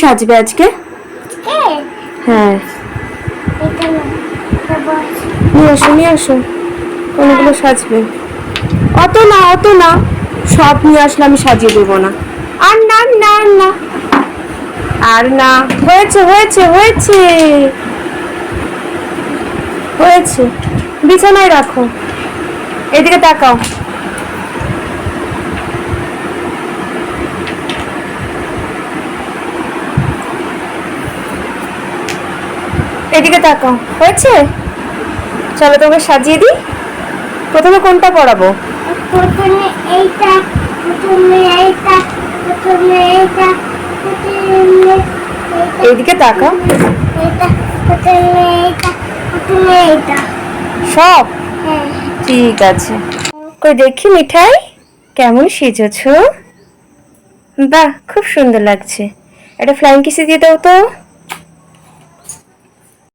সাজবে আজকে? হ্যাঁ। নিয়ে আসো নিয়ে আসো। কোনগুলো সাজবে। অত না অত না। সব নিয়ে আসলে আমি সাজিয়ে দেবো না। আর না না আর না। আর না। হয়েছে হয়েছে হয়েছে। হয়েছে। বিছানায় রাখো। এদিকে তাকাও। এদিকে তাকাও হয়েছে? চলো তোমাকে সাজিয়ে দিই। প্রথমে কোনটা পড়াবো? প্রথমে এইটা প্রথমে এইটা প্রথমে এইটা প্রথমে এইদিকে তাকাও। এইটা প্রথমে এইটা প্রথমে এইটা। সব? হ্যাঁ। ঠিক আছে। কই দেখি মিঠাই কেমন সেজেছ? বাহ খুব সুন্দর লাগছে। একটা ফ্লাইং কিসে দিয়ে দাও তো।